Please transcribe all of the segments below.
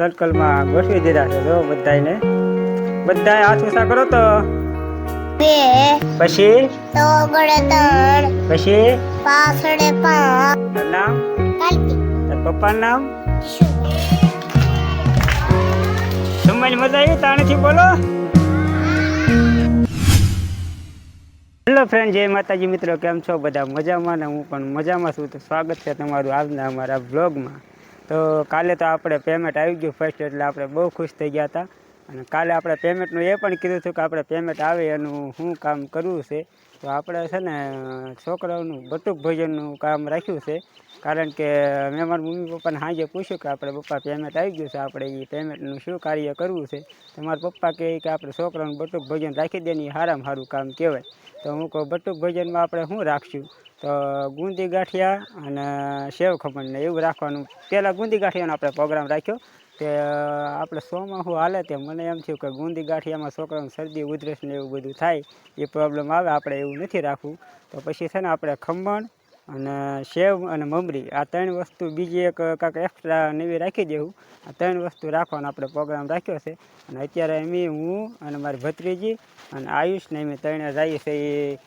સર્કલમાં ગોઠવી દીધા છે જો બધાને બધાએ હાથ ઊંચા કરો તો. બે પછી? ત્રણ પછી? પાછળે પાંચ. નામ? કાલકી પપ્પાનું નામ? મજા આવી? તાણેથી બોલો? હેલો ફ્રેન્ડ જય માતાજી મિત્રો કેમ છો? બધા મજામાં ને હું પણ મજામાં છું. તો સ્વાગત છે તમારું આજના અમારા બ્લોગમાં તો કાલે તો આપણે પેમેન્ટ આવી ગયું ફર્સ્ટ એટલે આપણે બહુ ખુશ થઈ ગયા હતા. અને કાલે આપણે પેમેન્ટનું એ પણ કીધું હતું કે આપણે પેમેન્ટ આવે એનું શું કામ કરવું છે. તો આપણે છે ને છોકરાઓનું બટુક ભોજનનું કામ રાખ્યું છે. કારણ કે મેં મારા મમ્મી પપ્પાને હાજે પૂછ્યું કે આપણે પપ્પા પેમેન્ટ આવી ગયું છે, આપણે એ પેમેન્ટનું શું કાર્ય કરવું છે? તો મારા પપ્પા કહે કે આપણે છોકરાઓનું બટુક ભોજન રાખી દે ને એ સારામાં સારું કામ કહેવાય. તો હું કહું, બટુક ભોજનમાં આપણે શું રાખશું? તો ગુંદી ગાંઠિયા અને સેવ ખમણ ને એવું રાખવાનું. પહેલાં ગુંદી ગાંઠિયાનો આપણે પ્રોગ્રામ રાખ્યો. તે આપણે સોમાં હું હાલે તે મને એમ થયું કે ગુંદી ગાંઠિયામાં છોકરાઓને શરદી, ઉધરસ ને એવું બધું થાય, એ પ્રોબ્લેમ આવે, આપણે એવું નથી રાખવું. તો પછી છે ને આપણે ખમણ અને સેવ અને મમરી, આ ત્રણ વસ્તુ બીજી એક કાંક એક્સ્ટ્રા નવી રાખી દેવું. આ ત્રણ વસ્તુ રાખવાનો આપણે પ્રોગ્રામ રાખ્યો છે. અને અત્યારે અમે હું અને મારી ભત્રીજી અને આયુષને એમ ત્રણે જઈએ છે એ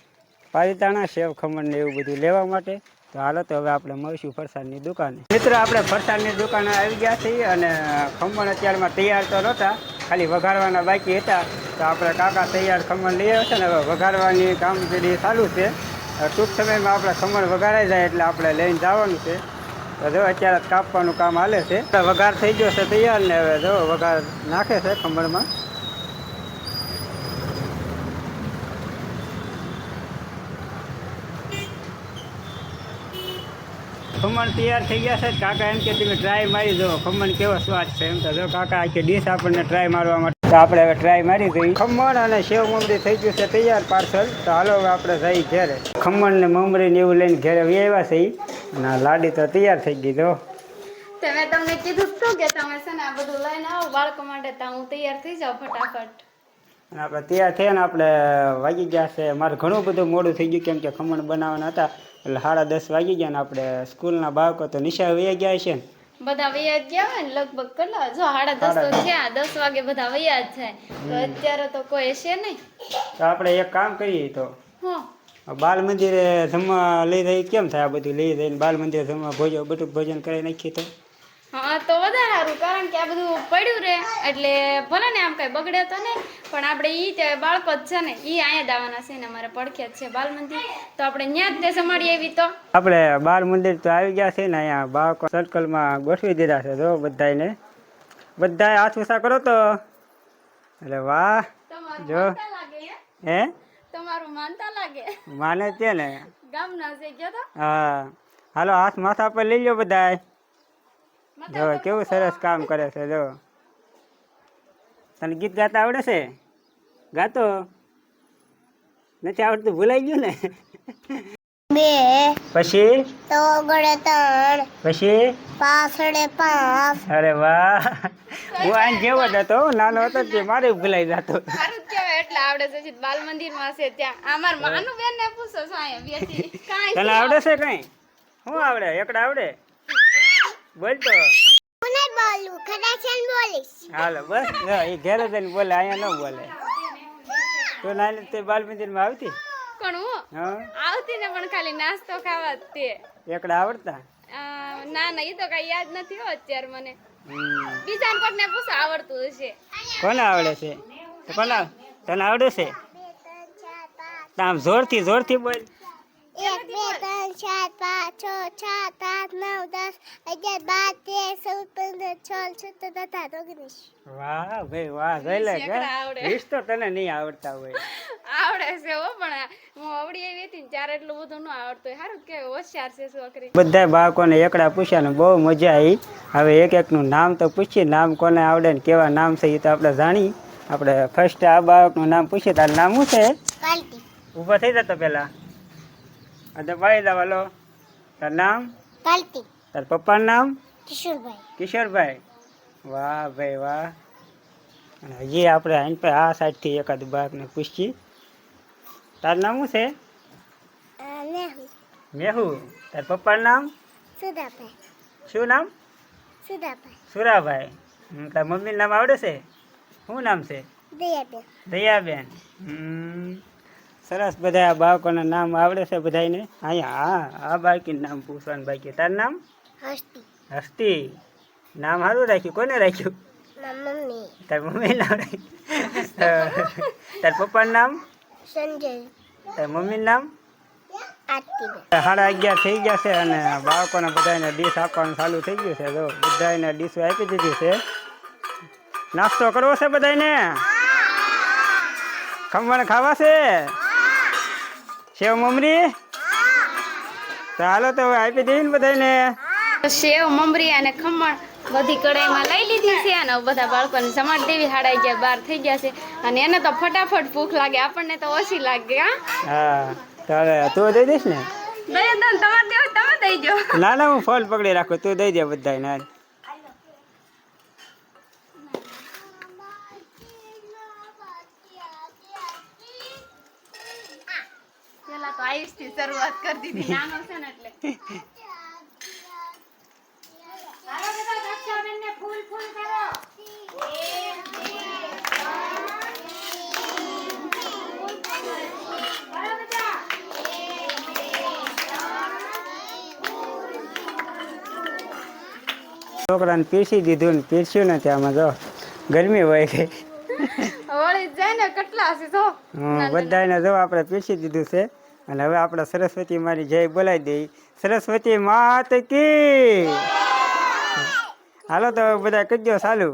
પાલિતાણા સેવ ખમણ ને એવું બધું લેવા માટે. તો હાલો તો હવે આપણે મળીશું ફરસાદની દુકાને. મિત્રો, આપણે ફરસાદની દુકાને આવી ગયા છીએ અને ખમણ અત્યારમાં તૈયાર તો નહોતા, ખાલી વઘારવાના બાકી હતા. તો આપણે કાકા તૈયાર ખમણ લઈ આવ્યા છે ને હવે વઘારવાની કામગીરી ચાલુ છે. ટૂંક સમયમાં આપણે ખમણ વઘારાઈ જાય એટલે આપણે લઈને જવાનું છે. તો જો અત્યારે કાપવાનું કામ હાલે છે. વઘાર થઈ ગયો છે તૈયાર ને હવે જો વઘાર નાખે છે ખમણમાં. ખમણ તૈયાર થઈ ગયા છે. કાકા એમ કે તમે ટ્રાય મારી દો. ખમણ કેવો સ્વાદ છે? એમ તો જો કાકા આખી ડીશ આપણને ટ્રાય મારવા માટે. તો આપણે હવે ટ્રાય મારી દઈએ. ખમણ અને સેવ મમરી થઈ ગયું છે તૈયાર પાર્સલ તો હાલો હવે આપણે જઈ ઘેરે. ખમણ ને મમરી ને એવું લઈને ઘેરે આવ્યા છે. અને લાડી તો તૈયાર થઈ ગઈ તો તે મેં તમને કીધું જ કે તમે છે ને આ બધું લઈને આવો. બાળકો માટે તો હું તૈયાર થઈ જાઉં ફટાફટ. અને આપણે તૈયાર થયા ને આપણે વાગી ગયા છે. મારે ઘણું બધું મોડું થઈ ગયું કેમ કે ખમણ બનાવવાના હતા. એટલે સાડા દસ વાગી ગયા ને આપણે સ્કૂલના બાળકો તો નિશા વૈયા ગયા છે ને. બધા વૈયા ગયા હોય ને લગભગ કેટલા જો સાડા દસ તો થયા દસ વાગે બધા વૈયા જ છે તો અત્યારે તો કોઈ છે નહીં. તો આપણે એક કામ કરીએ તો. બાલ મંદિરે જમવા લઈ જઈ કેમ થાય આ બધું? લઈ જઈને બાલ મંદિરે જમવા ભોજન બધું ભોજન કરી નાખીએ તો. હા તો વધારે સારું કારણ કે આ બધું પડ્યું રહે એટલે ભલે ને આમ કઈ બગડે તો નહીં પણ આપણે ઈ તે બાળકો જ છે ને ઈ અહીંયા દાવાના છે ને અમારે પડખે જ છે બાલ મંદિર. તો આપણે ત્યાં જ તે સમાડી એવી તો. આપણે બાલ મંદિર તો આવી ગયા છે ને અહીંયા બાળકો સર્કલમાં ગોઠવી દીધા છે જો બધાને બધાએ હાથ ઊંચા કરો તો. એટલે વાહ જો. હે? તમારું માનતા લાગે? માને છે ને. ગામના છે ગયો તો? હા. હાલો હાથ માથા પર લઈ લો માથા જો કેવું સરસ કામ કરે છે જો. તને ગીત ગાતા આવડે છે? ગાતો? નથી આવડતું ભૂલાઈ ગયું ને? બે પછી? તોગડે ત્રણ પછી? પાછળે પાંચ. અરે વાહ. હું આને જેવો જ હતો નાનો હતો તે મારે ભૂલાઈ જતો. સારું જ એટલે આવડે છે. જીત બાલ મંદિરમાં છે ત્યાં અમાર માનું બેન ને પૂછો છો અહીંયા બેસી કાંઈ તને આવડે? છે કઈ? શું આવડે? એકડા આવડે? બોલ તો. હું નહીં બોલું કદાચ બોલીશ. હાલો બસ. એ ઘેરે જઈને બોલે અહીંયા ન બોલે. તું નાની તે બાલ મંદિરમાં આવતી? પણ હું? આવતી ને પણ ખાલી નાસ્તો ખાવા તે. એકડા આવડતા? ના ના એ તો કઈ યાદ નથી હો અત્યારે મને. હમ. બીજા કોક ને પૂછો આવડતું હશે. કોને આવડે છે? કોને તને આવડે છે? આમ જોરથી જોરથી બોલ. એક બે ત્રણ ચાર પાંચ છ સાત આઠ નવ દસ અગિયાર બાર તેર ચૌદ પંદર સોળ સત્તર અઢાર ઓગણીસ. વાહ ભાઈ વાહ જોઈ લે કે એકડા આવડે. વીસ તો તને નહીં આવડતા હોય. આવડે છે હો પણ હું આવડી એવી હતી ને ત્યારે એટલું બધું ન આવડતું. સારું કે હોશિયાર છે છોકરી. બધા બાળકોને એકડા પૂછ્યા ને બહુ મજા આવી. હવે એક એકનું નામ તો પૂછીએ નામ કોને આવડે ને કેવા નામ છે એ તો આપણે જાણી આપણે ફર્સ્ટ આ બાળકનું નામ પૂછીએ તારું નામ શું છે? ઊભો થઈ જતો પહેલા. અને ભાઈ દવાલો તારું નામ? કાલતી તાર પપ્પાનું નામ? કિશોરભાઈ. કિશોરભાઈ. વાહ ભાઈ વાહ. અને હજી આપણે અહીં પર આ સાઈડથી એકાદ બાળકને પૂછીએ. તારું નામ શું છે? મેહુ. તાર પપ્પાનું નામ? સુધાભાઈ. શું નામ? સુધાભાઈ. સુરાભાઈ. તાર મમ્મીનું નામ આવડે છે? શું નામ છે? દયાબેન. દયાબેન. હમ, સરસ બધા બાળકોના નામ આવડે છે બધાને અહીંયા હા આ બાળકીનું નામ પૂછવાનું બાકી તારું નામ? હસ્તી. હસ્તી. નામ સારું રાખ્યું? કોને રાખ્યું? તાર મમ્મી નામ રાખ્યું? તાર પપ્પાનું નામ? સંજય. તાર મમ્મીનું નામ? સાડા અગિયાર થઈ ગયા છે અને બાળકોને બધાને ડીશ આપવાનું ચાલુ થઈ ગયું છે. જો બધાને ડીશો આપી દીધી છે. નાસ્તો કરવો છે બધાને ખમણ ખાવા છે? સેવ મમરી? તો હાલો તો હવે આપી દઈએ ને બધાને સેવ મમરી અને ખમણ બધી કડાઈમાં લઈ લીધી છે અને બધા બાળકોને સમાટ દેવી હાડાઈ ગયા બાર થઈ ગયા છે. અને એને તો ફટાફટ ભૂખ લાગે આપણને તો ઓછી લાગે હા. હા તું દઈ દઈશ ને? દેવું ના ના હું ફળ પકડી રાખું તું દઈ દે બધાને હાલ. થી શરૂઆત કરી દીધી. નાનો છે ને એટલે. છોકરાને પીસી દીધું ને પીસ્યું ને ત્યાંમાં જો ગરમી હોય ગઈ. વળી જાય ને કેટલા છે જો. બધાને જો આપણે પીસી દીધું છે. અને હવે આપણે સરસ્વતી મારી જય બોલાવી દઈ. સરસ્વતી માત કી! હાલો તો બધા કહેજો ચાલુ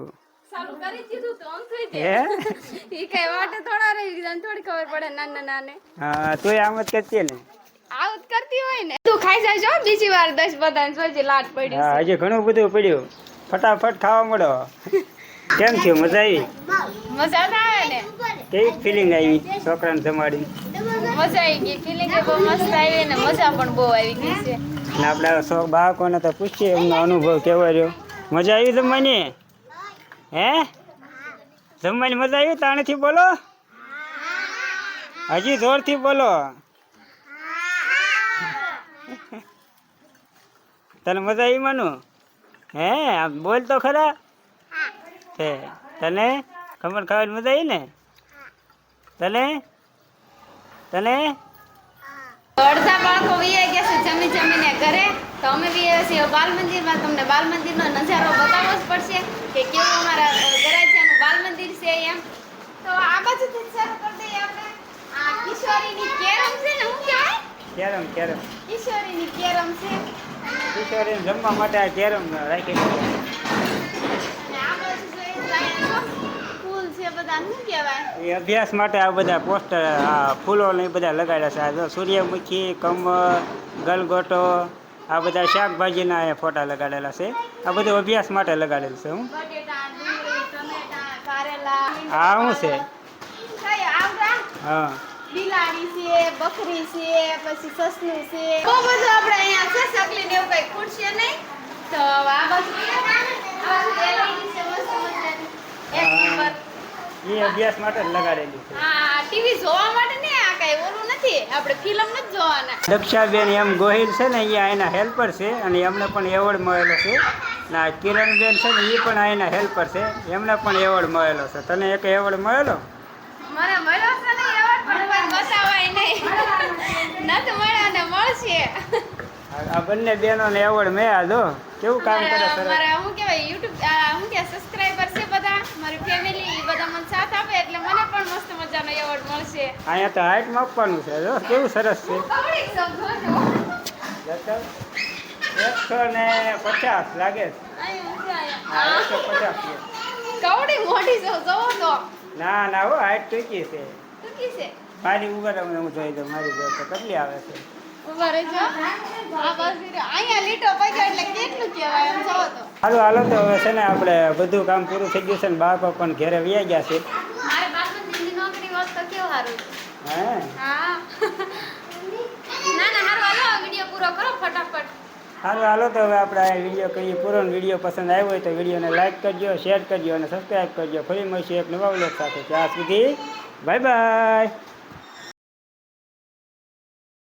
હે તું આમ જ કરતી ને? આવું જ કરતી હોય ને. તું ખાઈ જાય બીજી વાર દસ બધા લાટ પડી હા હજી ઘણું બધું પડ્યું. ફટાફટ ખાવા મળો. કેમ થયું મજા આવી? મજા આવે ને. કેવી ફિલિંગ આવી છોકરાને જમાડી? મજા આવી ગઈ. ફિલિંગ બહુ મસ્ત આવી ને મજા પણ બહુ આવી ગઈ છે. ને આપણા શોખ બાળકોને તો પૂછીએ એમનો અનુભવ કેવો રહ્યો. મજા આવી જમવાની? હે? જમવાની મજા આવી? તાણેથી બોલો. હજી જોરથી બોલો. તને મજા આવી માનું? હે? બોલ તો ખરા. છે. તને ખમણ ખાવાની મજા આવી ને? તને? તને? અડધા બાળકો વીએ ગયા છે જમી જમીને ઘરે. તો અમે બી છીએ બાલ મંદિરમાં તમને બાલ મંદિરનો નજારો બતાવવો જ પડશે કે કેવું અમારા અ, ગરાસિયાનું બાલ મંદિર છે એમ. તો આ બાજુથી શરૂ કરી દઈએ આપણે. આ કિશોરીની કેરમ છે ને શું કહેવાય કેરમ કેરમ. કિશોરીની કેરમ છે. કિશોરીને જમવા માટે આ કેરમ રાખી દીધું. અને આ બાજુ જોઈએ તો અહીંયા જો ફૂલ છે બધા શું કહેવાય એ અભ્યાસ માટે આ બધા પોસ્ટર આ ફૂલો ને બધા લગાડ્યા છે. આ સૂર્યમુખી કમળ ગલગોટો આ બધા શાકભાજીના અહીંયા ફોટા લગાડેલા છે. આ બધું અભ્યાસ માટે લગાડેલું છે હું. હા શું છે? હા. બિલાડી છે બકરી છે પછી સસલું છે. બહુ બધું આપણે અહીંયા છે સકલી ને એવું કઈ ખૂટશે નહીં. તો આ બાજુ. આ બાજુ છે મસ્ત મજાની. એ અભ્યાસ માટે જ લગાડેલી છે. હા ટીવી જોવા માટે નહીં આ કઈ ઓલું નથી. આપણે ફિલ્મ નથી જોવાના. દક્ષાબેન એમ ગોહિલ છે ને અહીંયા એના હેલ્પર છે અને એમને પણ એવોર્ડ મળેલો છે. ને આ કિરણબેન છે ને એ પણ અહીંના હેલ્પર છે. એમને પણ એવોર્ડ મળેલો છે. તને એક એવોર્ડ મળેલો? મને મળ્યો છે ને એવોર્ડ પણ બતાવાય નહીં. નથી મળ્યો ને મળશે. આ આ બંને બહેનોને એવોર્ડ મળ્યા જો કેવું કામ કરે મારા મારા હું કહેવાય યુટ્યુબ હું કે સબસ્ક્રાઇબર છે મારી ફેમિલી બધા મને સાથ આપે એટલે મને પણ મસ્ત મજાનો એવોર્ડ મળશે. અહીંયા તો હાઈટ માપવાનું છે. જો કેવું સરસ છે. એકસો ને પચાસ લાગે. એકસો પચાસ. કવડી મોટી છો જોવો તો. ના ના હો હાઈટ ટૂંકી છે. ટૂંકી છે? મારી ઉંમર હવે હું જોઈ દઉં મારી જોઈ તો કેટલી આવે છે? ઊભા રહેજો. આ બસ અહીંયા લીટો પગ્યો એટલે કેટલું કહેવાય એમ જોવો તો. સારું હાલો તો હવે છે ને આપણે બધું કામ પૂરું થઈ ગયું છે ને બાપા પણ ઘરે વ્યાઈ ગયા છે. સારું હાલો હાલો તો હવે આપણે આ વીડિયો કરીએ. પૂરો વીડિયો પસંદ આવ્યો હોય તો વિડીયોને લાઈક કરજો શેર કરજો અને સબસ્ક્રાઈબ કરજો. ફરી મળીશું એક નવા વ્લોગ સાથે. ત્યાં સુધી બાય બાય